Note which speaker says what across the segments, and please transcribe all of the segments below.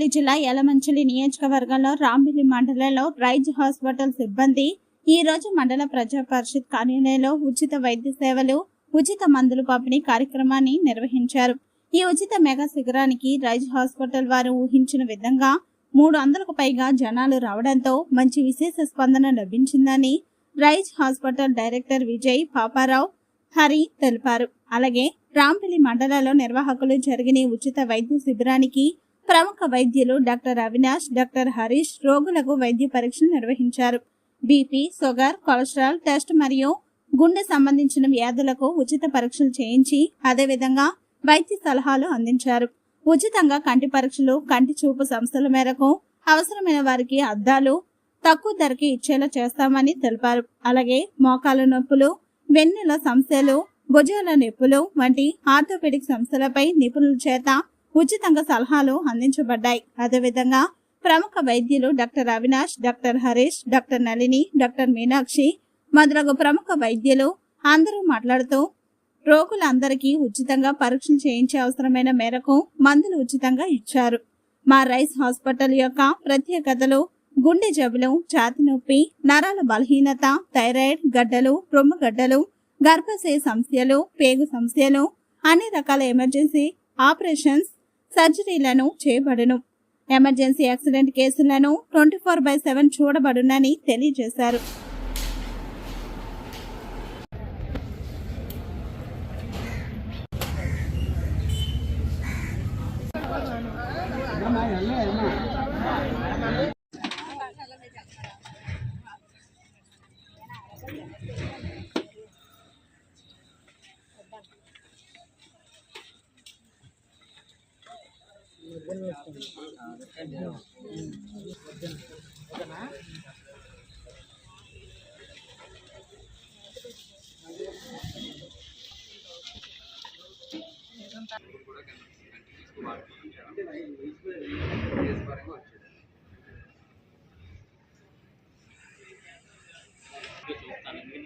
Speaker 1: పెద్దపల్లి జిల్లా యలమంచిలి నియోజకవర్గంలో రాంబిల్లి మండలంలో రైజ్ హాస్పిటల్ సిబ్బంది ఈ రోజు మండల ప్రజా పరిషత్ కార్యాలయంలో ఉచిత వైద్య సేవలు ఉచిత మందులు పంపిణీ కార్యక్రమాన్ని నిర్వహించారు. ఈ ఉచిత మెగా శిబిరానికి రైజ్ హాస్పిటల్ వారు ఊహించిన విధంగా మూడు వందలకు పైగా జనాలు రావడంతో మంచి విశేష స్పందన లభించిందని Rise hospital director Vijay Paparao Hari తెలిపారు. అలాగే రాంపల్లి మండలంలో నిర్వాహకులు జరిగిన ఉచిత వైద్య శిబిరానికి ప్రముఖ వైద్యులు డాక్టర్ అవినాష్ డాక్టర్ హరీష్ రోగులకు వైద్య పరీక్షలు నిర్వహించారు. బీపీ షుగర్ కొలెస్ట్రాల్ టెస్ట్ మరియు గుండె సంబంధించిన వ్యాధులకు ఉచిత పరీక్షలు చేయించి అదేవిధంగా వైద్య సలహాలు అందించారు. ఉచితంగా కంటి పరీక్షలు కంటి చూపు సంస్థల మేరకు అవసరమైన వారికి అద్దాలు తక్కువ ధరకి ఇచ్చేలా చేస్తామని తెలిపారు. అలాగే మోకాలు నొప్పులు వెన్నెల సమస్యలు భుజాల నొప్పులు వంటి ఆర్థోపెడిక్ సమస్యలపై నిపుణుల చేత ఉచితంగా సలహాలు అందించబడ్డాయి. అదేవిధంగా ప్రముఖ వైద్యులు doctor Avinash doctor Harish doctor Nalini doctor Meenakshi మొదలగు ప్రముఖ వైద్యులు అందరూ మాట్లాడుతూ రోగులందరికీ ఉచితంగా పరీక్షలు చేయించే అవసరమైన మేరకు మందులు ఉచితంగా ఇచ్చారు. మా రైస్ హాస్పిటల్ యొక్క ప్రత్యేకతలు గుండె జబ్బులు ఛాతి నొప్పి నరాల బలహీనత థైరాయిడ్ గడ్డలు రొమ్ము గడ్డలు గర్భశయ సమస్యలు పేగు సమస్యలు అన్ని రకాల ఎమర్జెన్సీ ఆపరేషన్స్ సర్జరీలను చేయబడును. ఎమర్జెన్సీ యాక్సిడెంట్ కేసులను ట్వంటీ ఫోర్ బై సెవెన్ చూడబడునని తెలియజేశారు.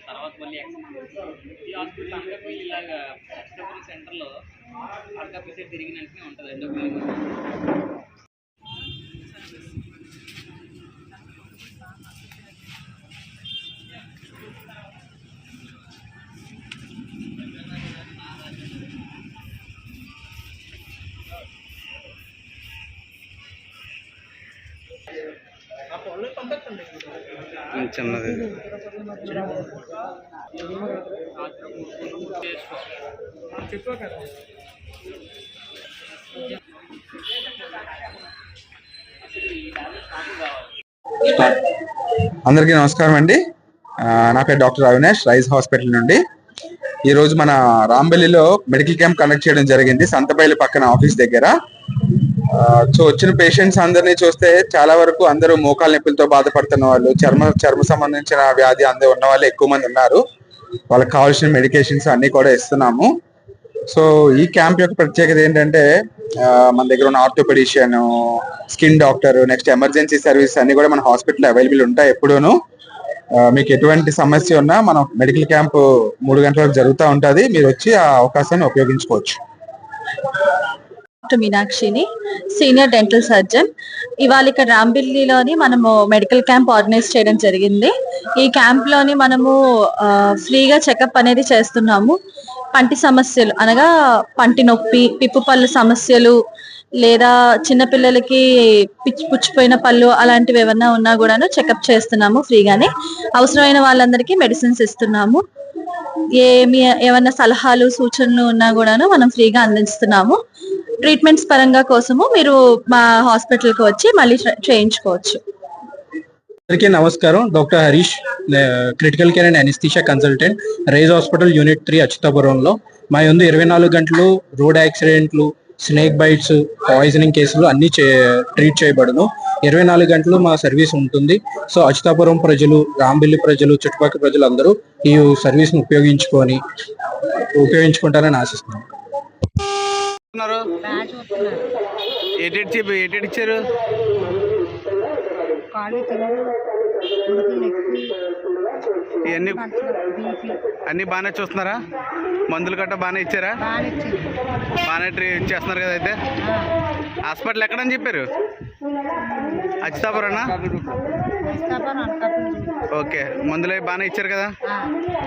Speaker 2: తర్వాత మళ్ళీ ఈ హాస్పిటల్ అందరికీ ఇలాగ సెంటర్లో అనకాపల్లి సైడ్ తిరిగిన వెంటనే ఉంటుంది ఎన్డబ్ల్యూ
Speaker 3: చిన్నది అందరికీ నమస్కారం అండి. నా పేరు డాక్టర్ అవినాష్ రైజ్ హాస్పిటల్ నుండి. ఈరోజు మన రాంబెల్లిలో మెడికల్ క్యాంప్ కండక్ట్ చేయడం జరిగింది సంతపల్లి పక్కన ఆఫీస్ దగ్గర. సో వచ్చిన పేషెంట్స్ అందరినీ చూస్తే చాలా వరకు అందరూ మోకాల నొప్పులతో బాధపడుతున్న వాళ్ళు చర్మ చర్మ సంబంధించిన వ్యాధి అందరూ ఉన్న వాళ్ళు ఎక్కువ మంది ఉన్నారు. వాళ్ళకి కావాల్సిన మెడికేషన్స్ అన్ని కూడా ఇస్తున్నాము. సో ఈ క్యాంప్ యొక్క ప్రత్యేకత ఏంటంటే మన దగ్గర ఉన్న orthopedician skin doctor next emergency service అన్ని కూడా మన హాస్పిటల్ అవైలబుల్ ఉంటాయి ఎప్పుడూను. మీకు ఎటువంటి సమస్య ఉన్నా మనం మెడికల్ క్యాంప్ మూడు గంటల వరకు జరుగుతూ ఉంటుంది. మీరు వచ్చి ఆ అవకాశాన్ని ఉపయోగించుకోవచ్చు.
Speaker 4: డాక్టర్ మీనాక్షిని సీనియర్ డెంటల్ సర్జన్. ఇవాళ ఇక్కడ రాంబిల్లిలోని మనము మెడికల్ క్యాంప్ ఆర్గనైజ్ చేయడం జరిగింది. ఈ క్యాంప్లోని మనము ఫ్రీగా చెకప్ అనేది చేస్తున్నాము. పంటి సమస్యలు అనగా పంటి నొప్పి పిప్పు పళ్ళు సమస్యలు లేదా చిన్నపిల్లలకి పిచ్చి పుచ్చిపోయిన పళ్ళు అలాంటివి ఏమన్నా ఉన్నా కూడాను చెకప్ చేస్తున్నాము ఫ్రీగానే. అవసరమైన వాళ్ళందరికీ మెడిసిన్స్ ఇస్తున్నాము. ఏమి ఏమన్నా సలహాలు సూచనలు ఉన్నా కూడాను మనం ఫ్రీగా అందిస్తున్నాము. ట్రీట్మెంట్స్ పరంగా కోసము మీరు మా హాస్పిటల్కి వచ్చి మళ్ళీ చేయించుకోవచ్చు.
Speaker 5: అందరికీ నమస్కారం. Doctor Harish. Critical care and anaesthesia consultant Rise hospital unit three అచ్యుతాపురంలో మా యందు ఇరవై నాలుగు గంటలు రోడ్ యాక్సిడెంట్లు స్నేక్ బైట్స్ పాయిజనింగ్ కేసులు అన్ని ట్రీట్ చేయబడును. ఇరవై నాలుగు గంటలు మా సర్వీస్ ఉంటుంది. సో అచ్యుతాపురం ప్రజలు రాంబిల్లి ప్రజలు చుట్టుపక్కల ప్రజలు అందరూ ఈ సర్వీస్ను ఉపయోగించుకొని ఉపయోగించుకుంటారని ఆశిస్తున్నాను
Speaker 3: ఇచ్చారు?
Speaker 6: కాళ్ళు తినరు
Speaker 3: ఇవన్నీ అన్ని బాగానే చూస్తున్నారా? మందులు గట్ట బాగానే ఇచ్చారా? బాగానే ట్రీ ఇచ్చేస్తున్నారు కదా అయితే? హాస్పిటల్ ఎక్కడని చెప్పారు?
Speaker 7: అచ్యుతాపురనా ఓకే. మందులు అవి బాగానే ఇచ్చారు కదా?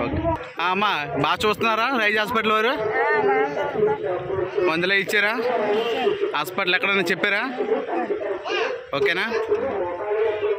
Speaker 7: ఓకే. అమ్మా బాగా చూస్తున్నారా రైజ్ హాస్పిటల్ వారు? మందులే ఇచ్చారా. హాస్పిటల్ ఎక్కడైనా చెప్పారా? ఓకేనా?